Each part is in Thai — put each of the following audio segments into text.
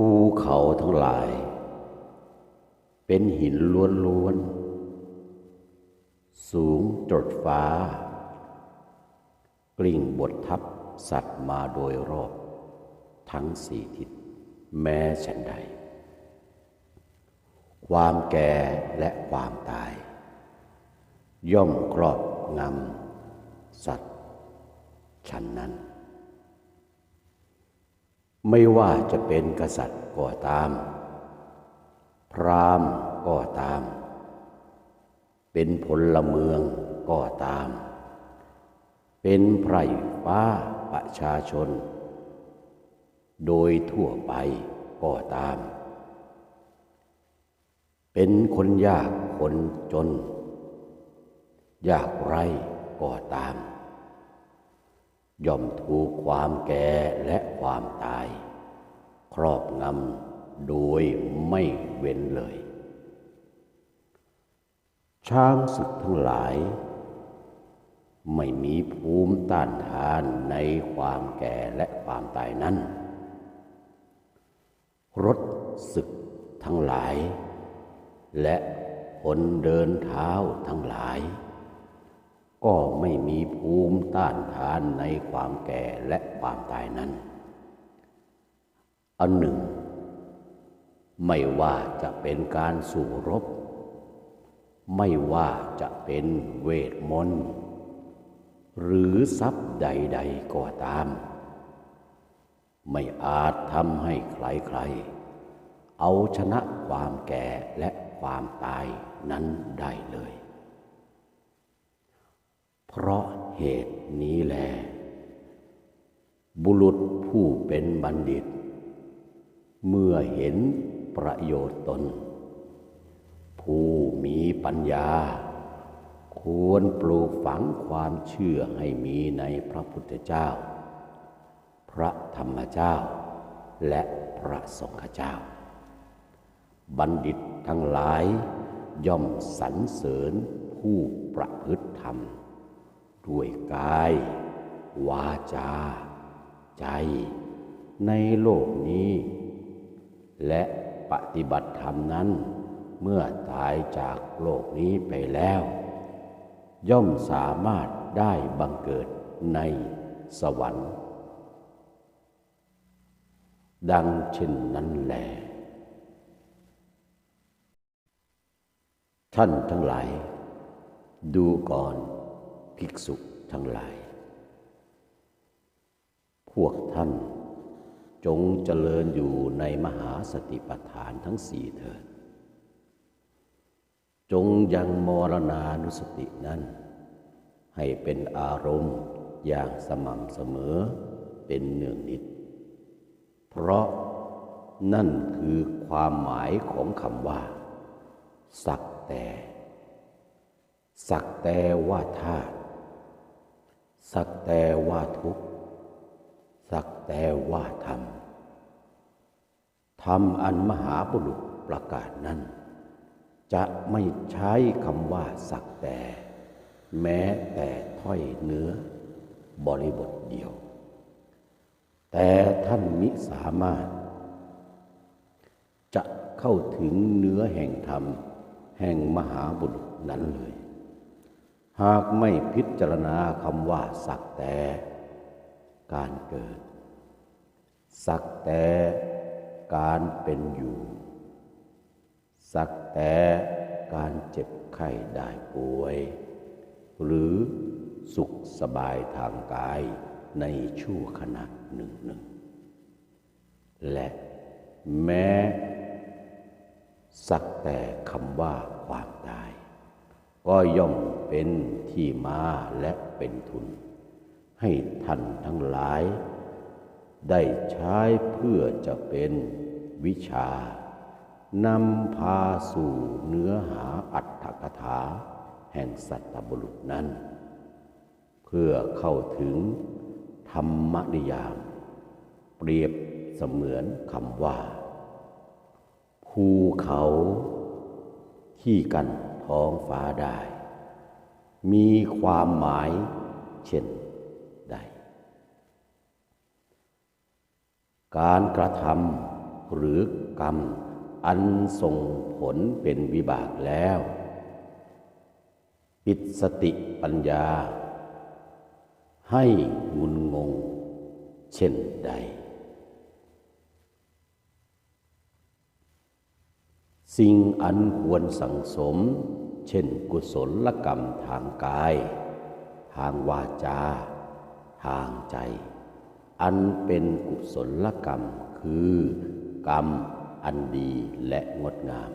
ภูเขาทั้งหลาย เป็นหินล้วนๆ สูงจดฟ้า กลิ่งบททับสัตว์มาโดยรอบ ทั้งสี่ทิศแม้ฉันใด ความแก่และความตาย ย่อมครอบงำสัตว์ฉันนั้น ไม่ว่าจะเป็นกษัตริย์ก็ตาม พราหมณ์ก็ตาม เป็นพลเมืองก็ตาม เป็นไพร่ฟ้าประชาชน โดยทั่วไปก็ตาม เป็นคนยากคนจน ยากไรก็ตาม ย่อมถูกความแก่และความตาย ครอบงำโดยไม่เว้นเลย ช้างศึกทั้งหลาย ไม่มีภูมิต้านทานในความแก่และความตายนั้น รถศึกทั้งหลาย และคนเดินเท้าทั้งหลาย ก็ไม่มีภูมิต้านทานในความแก่และความตายนั้น อันหนึ่ง ไม่ว่าจะเป็นการสู้รบ ไม่ว่าจะเป็นเวทมนต์หรือทรัพย์ใด ๆก็ตาม ไม่อาจทำให้ใครๆ เอาชนะความแก่และความตายนั้นได้เลย เพราะเหตุนี้แล บุรุษผู้เป็นบัณฑิต เมื่อเห็นประโยชน์ตน ผู้มีปัญญา ควรปลูกฝังความเชื่อให้มีในพระพุทธเจ้า พระธรรมเจ้า และพระสงฆ์เจ้า บัณฑิตทั้งหลายย่อมสรรเสริญผู้ประพฤติธรรม ด้วยกาย วาจา ใจ ในโลกนี้ และปฏิบัติธรรมนั้น เมื่อตายจากโลกนี้ไปแล้ว ย่อมสามารถได้บังเกิดในสวรรค์ ดังเช่นนั้นแหลท่านทั้งหลาย ดูก่อน ภิกษุทั้งหลาย พวกท่านจงเจริญอยู่ในมหาสติปัฏฐานทั้งสี่เถิด จงยังมรณานุสตินั้น ให้เป็นอารมณ์อย่างสม่ำเสมอเป็นเนืองนิด เพราะนั่นคือความหมายของคำว่า สักแต่ สักแต่ว่าธาตุ สักแต่ว่าทุกข์ สักแต่ว่าธรรม ธรรมอันมหาบุรุษประกาศนั้น จะไม่ใช้คำว่าสักแต่ แม้แต่ถ้อยเนื้อบริบทเดียว แต่ท่านมิสามารถ จะเข้าถึงเนื้อแห่งธรรม แห่งมหาบุรุษนั้นเลย หากไม่พิจารณาคำว่าสักแต่การเกิด สักแต่การเป็นอยู่ สักแต่การเจ็บไข้ได้ป่วย หรือสุขสบายทางกายในชั่วขณะหนึ่งหนึ่ง และแม้ สักแต่คำว่าความตาย ก็ย่อมเป็นที่มาและเป็นทุน ให้ท่านทั้งหลาย ได้ใช้เพื่อจะเป็นวิชานำพาสู่เนื้อหาอัตถกถา แห่งสัตตบุรุษนั้น เพื่อเข้าถึงธรรมนิยาม เปรียบเสมือนคำว่า ภูเขาที่กัน ท้องฟ้าได้ มีความหมายเช่นใด การกระทำหรือกรรมอันส่งผลเป็นวิบากแล้ว ปิดสติปัญญา ให้งุนงง เช่นใด สิ่งอันควรสังสม เช่นกุศลกรรมทางกาย ทางวาจา ทางใจ อันเป็นกุศลกรรมคือกรรมอันดีและงดงาม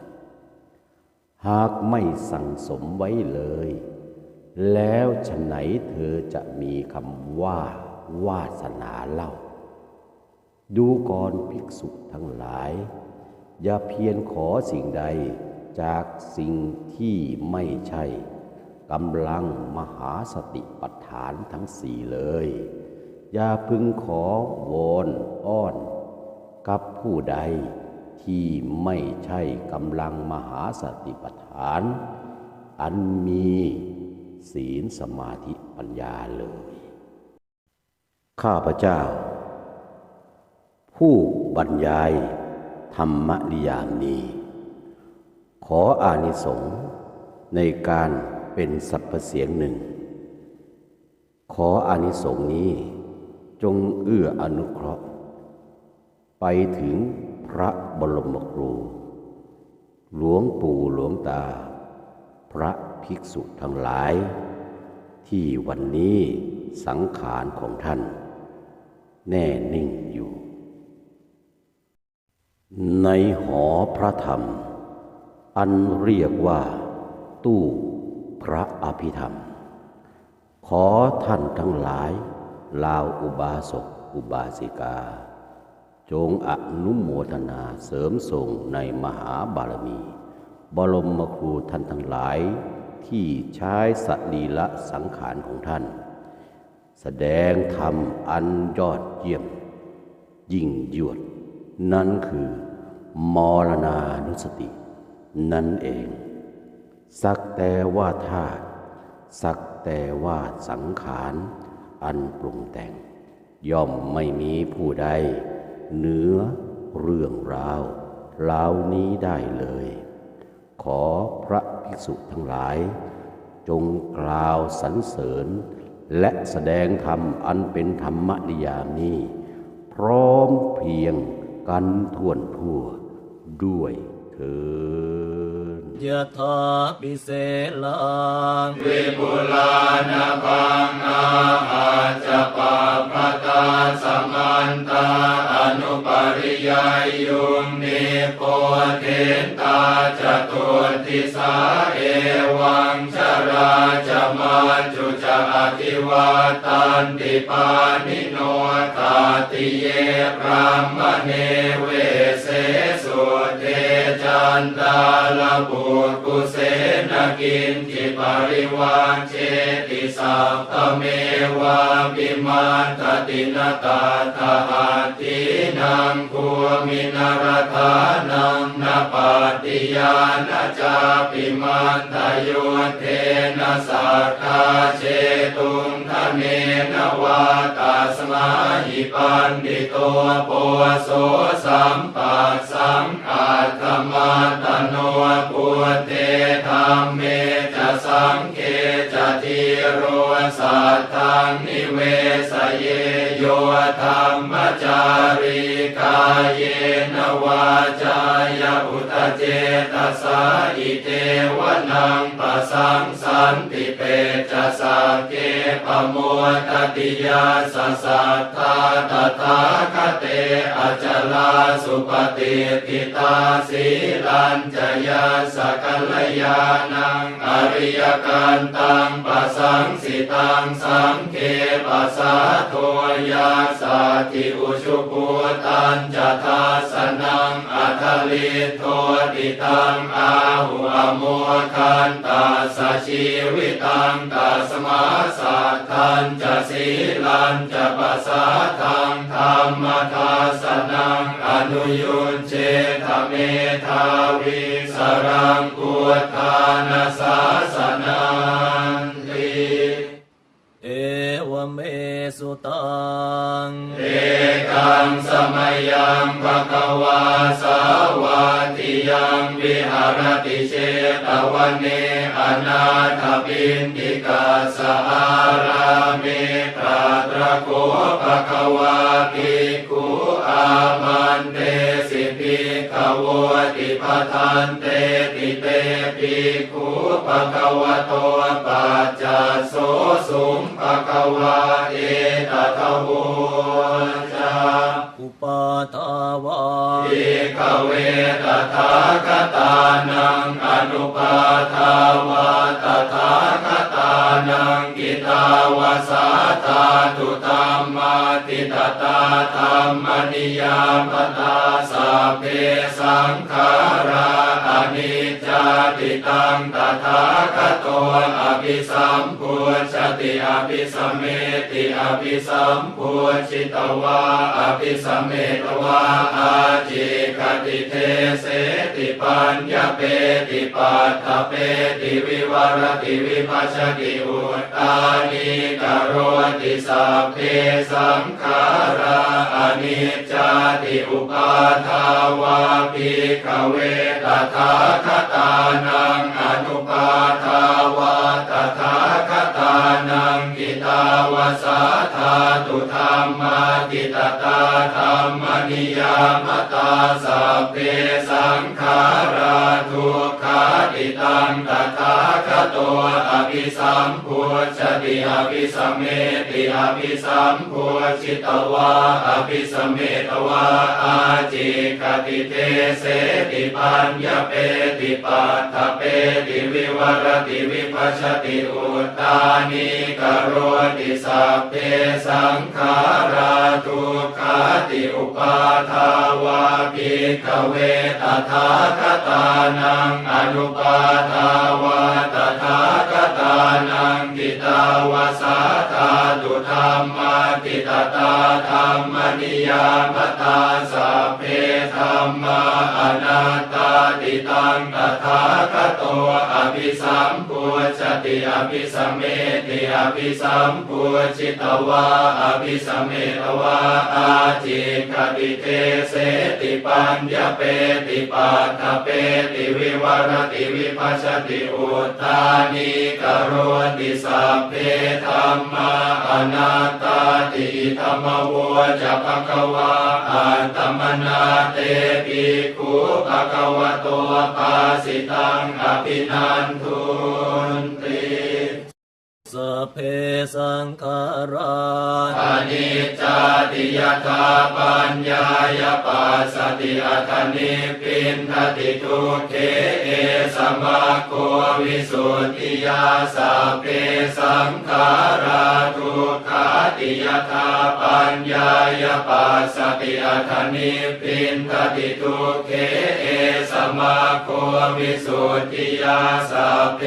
หากไม่สั่งสมไว้เลย แล้วฉะไหนเธอจะมีคำว่าวาสนาเล่า ดูก่อนภิกษุทั้งหลาย อย่าเพียรขอสิ่งใดจากสิ่งที่ไม่ใช่กำลังมหาสติปัฏฐานทั้งสี่เลย อย่าพึงขอวอนอ้อน กับผู้ใดที่ไม่ใช่กำลังมหาสติปัฏฐาน อันมีศีลสมาธิปัญญาเลย ข้าพเจ้า ผู้บรรยาย ธรรมนิยามนี้ขออานิสงส์ในการเป็นสัพเสียงหนึ่ง ขออานิสงส์นี้จงเอื้ออนุเคราะห์ ไปถึงพระบรมครู หลวงปู่หลวงตา พระภิกษุทั้งหลาย ที่วันนี้สังขารของท่าน แน่นิ่งอยู่ ในหอพระธรรม อันเรียกว่า ตู้พระอภิธรรม ขอท่านทั้งหลาย ลาวอุบาสกอุบาสิกา จงอนุโมทนาเสริมส่งในมหาบารมี บรมครูท่านทั้งหลาย ที่ใช้สรีละสังขารของท่าน แสดงธรรมอันยอดเยี่ยม ยิ่งยวด นั่นคือ มรณานุสติ นั่นเอง สักแต่ว่าธาตุสักแต่ว่าสังขาร อันปรุงแต่ง ย่อมไม่มีผู้ใดเหนือเรื่องราวเหล่านี้ได้เลย ขอพระภิกษุทั้งหลาย จงกล่าวสรรเสริญ และแสดงธรรมอันเป็นธรรมนิยามนี้ พร้อมเพียง กันท่วนทั่วด้วยเถิดยะถาปิเสลังวิปุลานาบังอาหาจะปาปตาสมันตาอนุปริยายุงนิโปเทนตาจะตุติสาเอวัง จะมาจุจะอธิวาตันติปานิโนตาติเยพรามเนเวเสสุ นตาลบุตรกุเสนกินจิปริวานเชติสัพพเมวาปิมันตตินตาตาหัตถินังคูมินารธานังนาปาติยานาจาปิมันตโยเทนะสักคาเชตุงทะเนนวาตาสมาหิปันดิโตโปโสสัมปัสสังอาตมาตโนปุเตธรรมเมจะสังเกจะทีโรสัทธังนิเวสเยโยธรรมจารี กายเยนวาจายอุตเจตสาอิเทวนังปะสังสันติเปจะสักเกปโมตติยาสสัทธาตถาคเตอจลาสุปฏิทิตาสีลันจยาสกัลยานังอริยกันตังปะสังสิตังสังเกปสสะโทยาสาธิอุชุปุตันจะทาสนังอัทลิโทติตังอาหุอโมคันตาสชีวิตังตัสมาสัทธันจะสีลันจะปัสสะทังธรรมทาสนังอนุยุนเชทเมทาวิสรังกุทานาสาสนัน สุตังเอกังสมัยยังภะคะวาสาวาติยังวิหารติเชตวันเน นาถปินติกาสหารามิตราตระโกภะคะวาภิกุอามันเตสิภิกขวติปทันเตติเตภิกขุภะคะวะโตปัจจโสสุงภะคะวะเอตตะโวจาอุปาทาวา อิกเวตถาคตานังอนุปาทาวาตถาคตานังกิตาวสาธาตุธรรมาติตตาธรรมนิยามตาสัพเพสังขาราอนิจจติตังตถาคตโต ภิสัมพุชติอภิสมเมติอภิสัมพุชิตวาอภิสมเมตวาอาจิกติเทเสติปัญญาเปติปัตถเปติวิวรติวิภัชติอุตตานิกโรติสัพเพสังขาราอนิจจาติอุปาทาวาปิกเวตถาคตานังอนุปาทาวาตถาคตานังกิตาวสาธาตุธรรมากิตตาธรรมนิยามตาสัพเพสังขาราทุกขาติตังตถาคตโตอภิสัมพุชติอภิสมเมติอภิสัมพุชิตวาอภิสมเมตวาอาจิกติเทเสติปัญญาเปติปัตถเปติวิวรติวิภัชติอุตตานิกโรติสัพเพสังขาราทุกขาติอุปาทาวาปิกเวตถาคตานังอนุปาทาวาตถาคตานังกิตาวสาธาตุธรรมากิตตาธรรมนิยามตาสัพเพธรรมาอนัตตาติตังตถาคตโตอภิสัมพุ ติอภิสมเมติอภิสัมพุชิตวาอภิสมเมตวาอาจิกติเทเสติปัญญาเปติปัตถเปติวิวรติวิภัชติอุตตานิกโรติสัพเพธรรมาอนัตตาติธรรมโวจะภะควาอัตตมนาเตปิขุภะควะโตภาสิตังอภินันทุ นติสัพเพสังขาราอนิจจาติยถาปัญญายปัสสติอัตนิปินทติทุกเขเอสมาโควิสุทธิยาสัพเพสังขาราทุกขาติยถาปัญญายปัสสติอัตนิปินทติทุกเขเอ สมาโควิสุทธิยาสัพเพ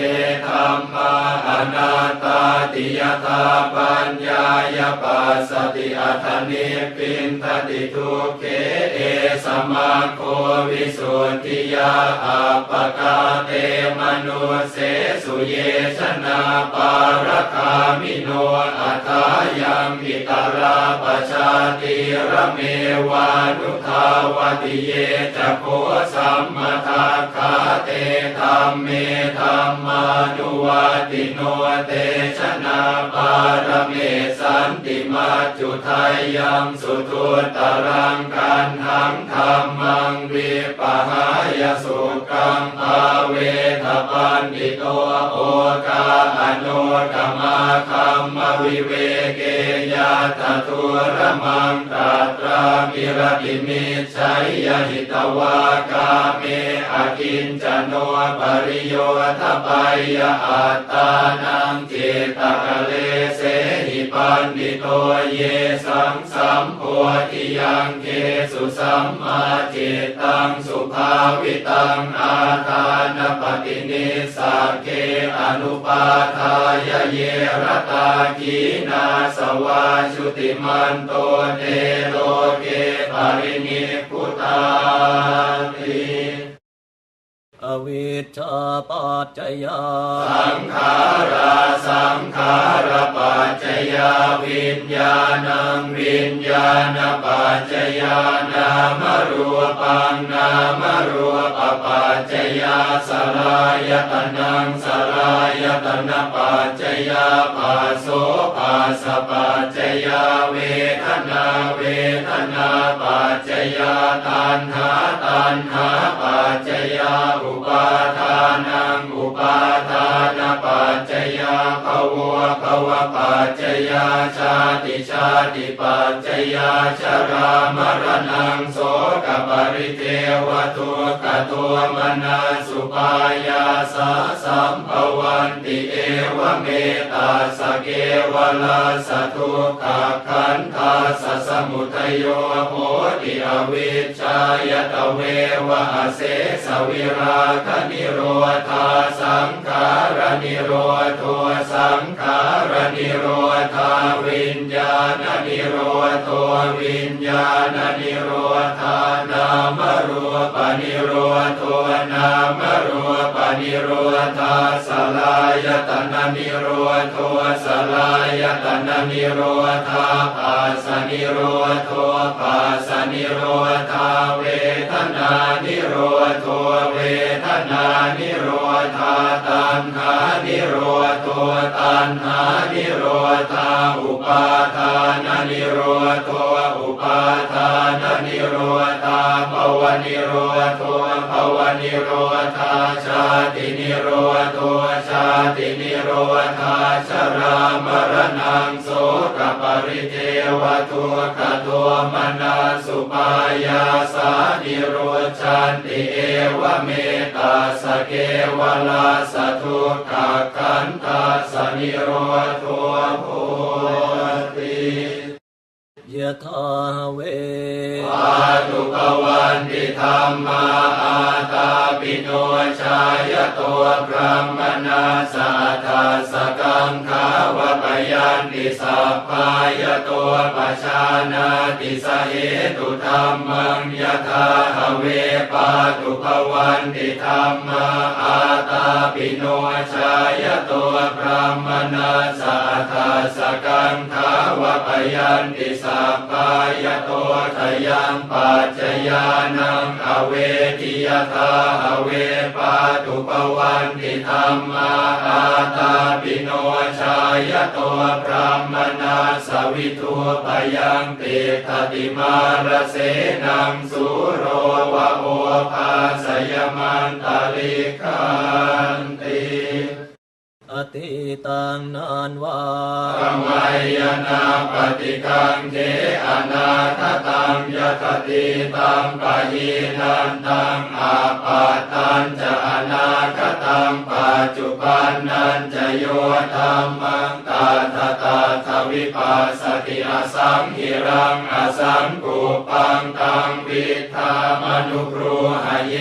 ธรรมาอนาตตาติยธาปัญญายปัสสติอัตนิปินทติทุก เขเอสมาโควิสุทธิยาอัปกาเตมนุเสสุเยชนาปารคามิโนอัตายังอิตราปชาติระเมวานุทาวติเยจะโคสัมมาทาคาเตธรรมเมธรรมานุวัติโนเตชนะปารเมสันติมาจุทยยังสุทุตรังกันหังธรรมังวิปหายสุขังภาเวทปันติโตโอกาอโนกรรมาคัมมวิเวเกยาตทุระมังตราตรามิรติมิชัยยหิตวากาเมอกินจโนปริโยทปายอัตตานังเจตกะเลเส ปันติโตเยสังสัมโพธิยังเกสุสัมมาจิตตังสุภาวิตังอาทานปฏินิสาเกอนุปาทายเยรตากีนาสวาชุติมันโตเตโลเกปรินิพุตาติอ วิชชาปัจจยา สังขาราสังขารปัจจยาวิญญาณังวิญญาณปัจจยานามรูปังนามรูปปัจจยาสลายตนังสลายตนะปัจจยาภาโสภาสปัจจยาเวทนาเวทนาปัจจยาตันหาตันหาปัจจยาอุปปาทานังอุปาทานปัจจยาภวะภวะปัจจยาชาติชาติปัจจยาชรามรณังโสกปริเทวตุกตัวมนาสุปายาสาสัมภวันติเอวเมตาสเกวลาสทุกขขันธาสสมุทโยโหติอวิชชายตเววะเสสวิราคนิโรธาสังขารนิโรโทสังขารนิโรธาวิญญาณนิโรโทวิญญาณนิโรธานามรูปนิโรโทนามรูปนิโรธาสลายตนะนิโรโทสลายตนะนิโรธาภาสนิโรโทภาสนิโรธาเว นานิโรธาตัณหานิโรโทตัณหานิโรธาอุปาทานนิโรโทอุปาทานนิโรธาภวนิโรโทภวนิโรธาชาตินิโรโายาสานิโรชันติเอวเมตาสเกวลาสทุกขคันตาสนิโรทัวโพติ ยะถาเวปาตุกวันติธรรมาอาตาปิโนชายตัวพระมนาสัทาสกังขาวปยันติสัพพายตัวปชานาติสเหตุธรรมังยะถาเวปาตุกวันติธรรมาอาตาปิโนชายตัวพระมนาสัทาสกังขาวปยันติสัพพายตัวทยังปัจจยานังอเวทิยทาอเวปาตุปวันติธรรมาอาตาปิโนชายตัวพระมนาสวิทุปยังติทติมารเสนังสุโรวะโอภาสยมันตาลิกัน ติอติตังนานวาธรรมยนาปฏิกังเทอนาคตังยคติตังปะยีนันตังอาปาตันจะอนาคตังปัจจุบันนันจะโยธรรมังตาตตาทวิปัสสติอสังหิรังอสังกุปังตังวิธามนุครูหเย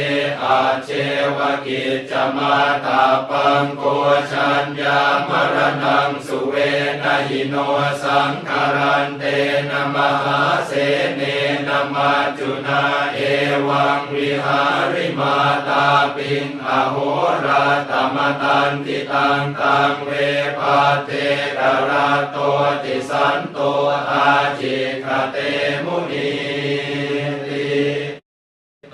อาเจวกิจจมาตาปังโกชัญญามรณังสุเวนะหิโนสังคารันเตนะมหาเสเนนะมัจจุนาเอวังวิหาริมาตาปิงอโหราตมตันติตังตังเวปาเตกราโตติสันโตอาจิคเตมุนี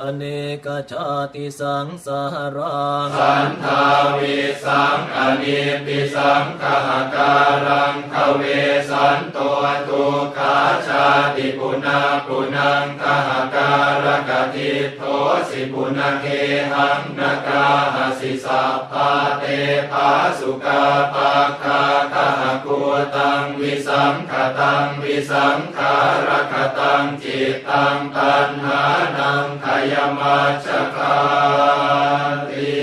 อเนกชาติสังสารัง สันทาวิสังอนิปิสังขหการังขเวสันตัวทุกขาชาติปุนาปุนังขหการกติโทสิปุณเกหังนกาหสิสัพพาเตภาสุกาปาคาขหกุตังวิสังขตังวิสังขารคตังจิตตังตันหานังขยยมัจจคาติ